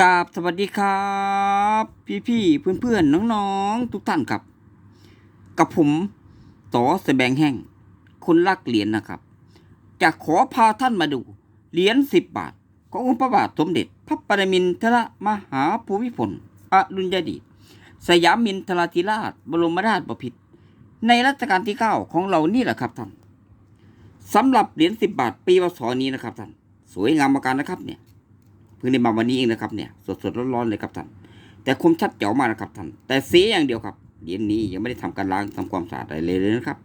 กราบสวัสดีครับ พี่พี่เพื่อนเพื่อนน้องๆ ทุกท่านครับ กับผมต่อแสบงแห้งคนรักเหรียญนะครับ จะขอพาท่านมาดู เหรียญสิบบาท ขององค์พระบาทสมเด็จ พระปรมินทรมหาภูมิพลอดุลยเดชสยามมินทราธิราช บรมราชบพิตรในรัชกาลที่เก้าของเรานี่แหละครับท่านสำหรับเหรียญสิบบาทปีพศนี้นะครับท่านสวยงามมากนะครับเนี่ย เพิ่งได้มาวันนี้เองนะครับเนี่ยสดๆร้อนๆเลยครับท่าน แต่คมชัดเจ๋วมากนะครับท่าน แต่เสียอย่างเดียวครับเหรียญนี้ยังไม่ได้ทำการล้างทำความสะอาดอะไรเลยนะครับ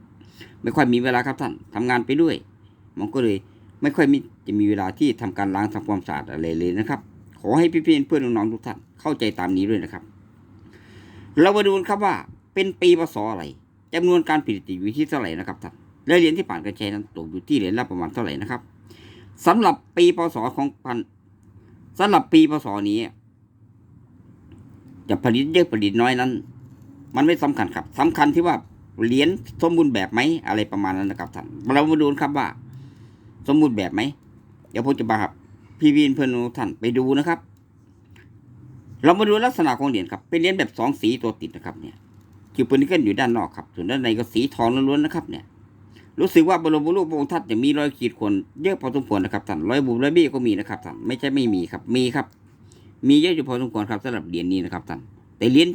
ไม่ค่อยมีเวลาครับท่านทำงานไปด้วย มันก็เลยไม่ค่อยมีจะมีเวลาที่ทำการล้างทำความสะอาดอะไรเลยนะครับ ขอให้พี่ๆเพื่อนๆน้องๆทุกท่านเข้าใจตามนี้ด้วยนะครับ เรามาดูครับว่าเป็นปีพศอะไรจำนวนการผลิตอยู่ที่เท่าไหร่นะครับท่านและเหรียญที่ผ่านการใช้นั้นตกอยู่ที่เหรียญละประมาณเท่าไหร่นะครับสำหรับปีพศของพัน สำหรับปีพศนี้จะผลิตเยอะผลิตน้อยนั้น มันไม่สำคัญครับสำคัญที่ว่าเหรียญสมบูรณ์แบบไหมอะไรประมาณนั้นนะครับท่านเรามาดูครับว่า สมบูรณ์แบบไหมเดี๋ยวผมจะพาครับ พี่วินเพื่อนท่านไปดูนะครับ เรามาดูลักษณะของเหรียญครับ เป็นเหรียญแบบสองสีตัวติดนะครับเนี่ยคิวปืนนิกเกิลอยู่ด้านนอกครับ ส่วนด้านในก็สีทองล้วนๆนะครับเนี่ย รู้สึกว่าบรมรูปพระองค์ท่านจะมีรอยขีดข่วนเยอะพอสมควรนะครับท่านรอยบุบรอยบี้ก็มีนะครับท่านไม่ใช่ไม่มีครับ มีครับ มีเยอะอยู่พอสมควรครับสำหรับเหรียญนี้นะครับท่านแต่เหรียญ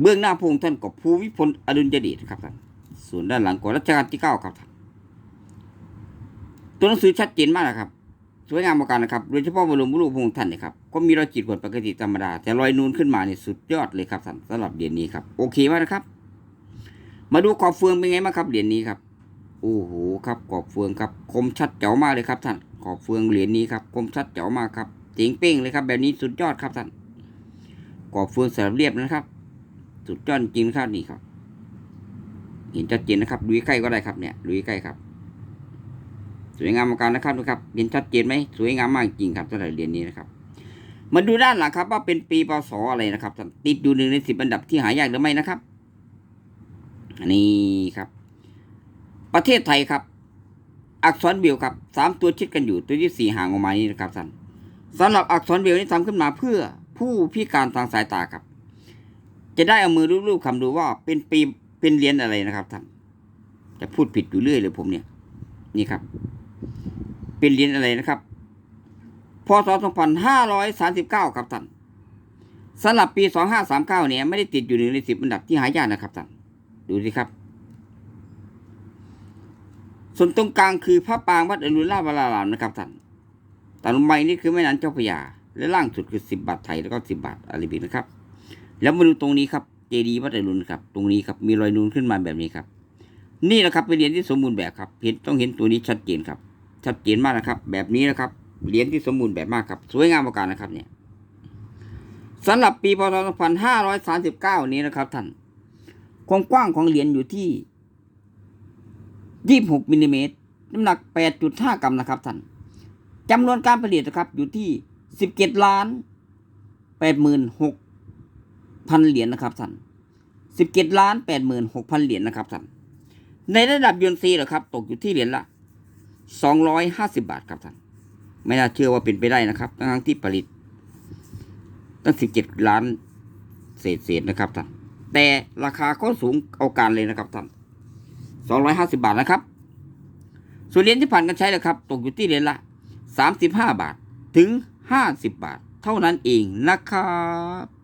เบื้องหน้าพระองค์ท่านก็ภูวิพลอดุลยเดชครับท่านส่วนด้านหลังก็รัชกาลที่เก้าครับท่านตัวหนังสือชัดเจนมากนะครับสวยงามมากนะครับ โดยเฉพาะบรมรูปพระองค์ท่านเนี่ยครับ ก็มีรอยขีดข่วนปกติธรรมดา แต่รอยนูนขึ้นมาเนี่ยสุดยอดเลยครับท่านสำหรับเหรียญนี้ครับ โอเคมากนะครับ มาดูขอบเฟืองเป็นไงบ้างครับเหรียญนี้ครับโอ้โหครับขอบเฟืองครับคมชัดเจ๋วมากเลยครับท่านขอบเฟืองเหรียญนี้ครับคมชัดเจ๋วมากครับเจ๋งเป้งเลยครับ แบบนี้สุดยอดครับท่านขอบเฟืองสลับเรียบนะครับ สุดยอดจริงครับนี่ครับ เห็นชัดเจนนะครับดูใกล้ก็ได้ครับเนี่ยดูใกล้ครับ สวยงามมากนะครับนะครับเห็นชัดเจนไหมสวยงามมากจริงครับสำหรับเหรียญนี้นะครับมาดูด้านหลังครับว่าเป็นปีพศอะไรนะครับท่านติดอยู่หนึ่งในสิบอันดับที่หายากหรือไม่นะครับ นี่ครับ ประเทศไทยครับ อักษรเบลครับสามตัวชิดกันอยู่ตัวที่สี่ห่างออกมานี่นะครับท่านสำหรับอักษรเบลนี้ทำขึ้นมาเพื่อผู้พิการทางสายตาครับ จะได้เอามือรูปๆคำดูว่าเป็นปีเป็นเรียญอะไรนะครับท่านจะพูดผิดอยู่เรื่อยเลยผมเนี่ย นี่ครับ เป็นเรียญอะไรนะครับพศ2539 ครับท่านสำหรับปี 2539 เนี่ยไม่ได้ติดอยู่หนึ่งในสิบอันดับที่หายากนะครับท่าน ดูสิครับ ส่วนตรงกลางคือพระปางวัดอรุณราชวรารามนะครับท่านตาลงใบนี่คือแม่น้ำเจ้าพระยา และล่างสุดคือสิบบาทไทยแล้วก็สิบบาทอาราบิกนะครับ แล้วมาดูตรงนี้ครับ เจดีย์วัดอรุณครับ ตรงนี้ครับมีรอยนูนขึ้นมาแบบนี้ครับ นี่แหละครับเป็นเหรียญที่สมบูรณ์แบบครับ เห็นต้องเห็นตัวนี้ชัดเจนครับ ชัดเจนมากนะครับ แบบนี้นะครับ เหรียญที่สมบูรณ์แบบมากครับ สวยงามประการนะครับเนี่ยสำหรับปีพศ2539 นี้นะครับท่าน ความกว้างของเหรียญอยู่ที่26มิลลิเมตรน้ำหนัก8.5กรัมนะครับท่านจำนวนการผลิตนะครับอยู่ที่17ล้าน86,000พันเหรียญนะครับท่าน17ล้าน86,000เหรียญนะครับท่านในระดับยูนซีเหรอครับ ตกอยู่ที่เหรียญละ250บาทครับท่านไม่น่าเชื่อว่าเป็นไปได้นะครับทั้งที่ผลิตตั้ง17ล้านเศษๆนะครับท่าน แต่ราคาก็สูงเอาการเลยนะครับท่านสองร้อยห้าสิบาทนะครับ ส่วนเหรียญที่ผ่านการใช้นะครับ ตกอยู่ที่เหรียญละสามสิบห้าบาทถึงห้าสิบบาท เท่านั้นเองนะครับ